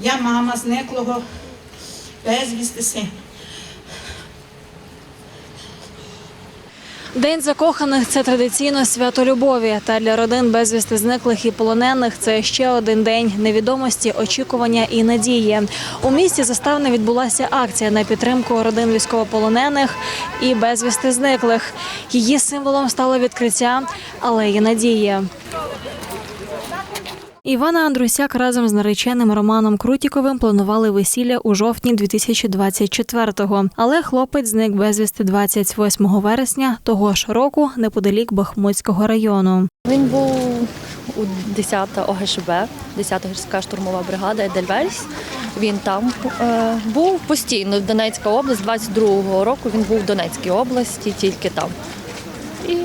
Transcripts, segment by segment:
Я мама зниклого безвісти сина. День закоханих це традиційно свято любові. Та для родин безвісти зниклих і полонених це ще один день невідомості, очікування і надії. У місті заставне відбулася акція на підтримку родин військовополонених і безвісти зниклих. Її символом стало відкриття алеї надії. Івана Андрусяк разом з нареченим Романом Крутіковим планували весілля у жовтні 2024-го. Але хлопець зник безвісти 28 вересня того ж року неподалік Бахмутського району. Він був у 10 ОГШБ, 10 гірська штурмова бригада Едельвельс. Він там е, був постійно. в Донецька область, 22-го року він був в Донецькій області, тільки там. І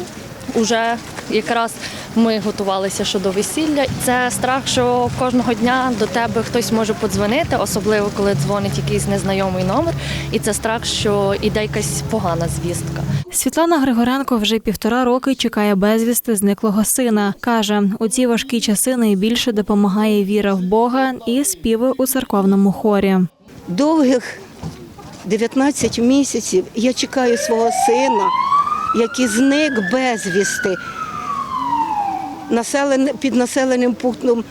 вже якраз ми готувалися щодо весілля. Це страх, що кожного дня до тебе хтось може подзвонити, особливо коли дзвонить якийсь незнайомий номер. І це страх, що іде якась погана звістка. Світлана Григоренко вже півтора роки чекає безвісти зниклого сина. Каже, у ці важкі часи найбільше допомагає віра в Бога і співи у церковному хорі. довгих 19 місяців я чекаю свого сина, який зник безвісти населен- під населеним пунктом.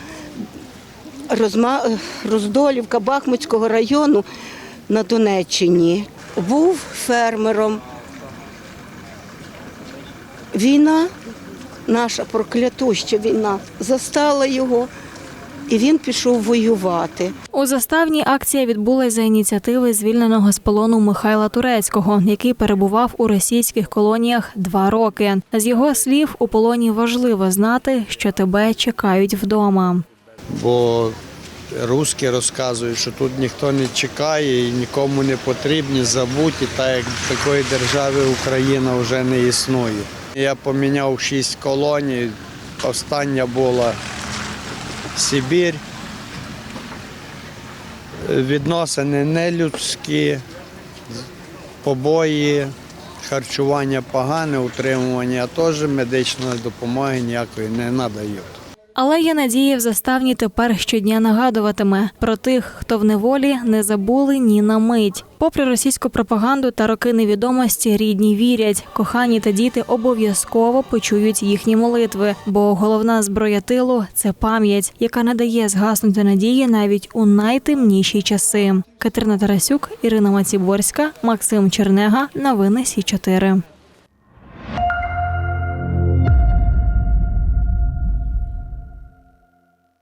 Роздолівка Бахмутського району на Донеччині. Був фермером. Війна, наша проклятуща війна, застала його, і він пішов воювати. У заставній акція відбулась за ініціативи звільненого з полону Михайла Турецького, який перебував у російських колоніях два роки. З його слів, у полоні важливо знати, що тебе чекають вдома. бо русські розказують, що тут ніхто не чекає і нікому не потрібні, забуті, так як такої держави Україна вже не існує. Я поміняв шість колоній, остання була Сибір. Відносини нелюдські, побої, харчування погане, утримування теж медичної допомоги ніякої не надають. Але є надія в заставні тепер щодня нагадуватиме про тих, хто в неволі не забули ні на мить. Попри російську пропаганду та роки невідомості, рідні вірять, кохані та діти обов'язково почують їхні молитви, бо головна зброя тилу це пам'ять, яка не дає згаснути надії навіть у найтемніші часи. Катерина Тарасюк, Ірина Маціborська, Максим Чернега. Новини Сі 4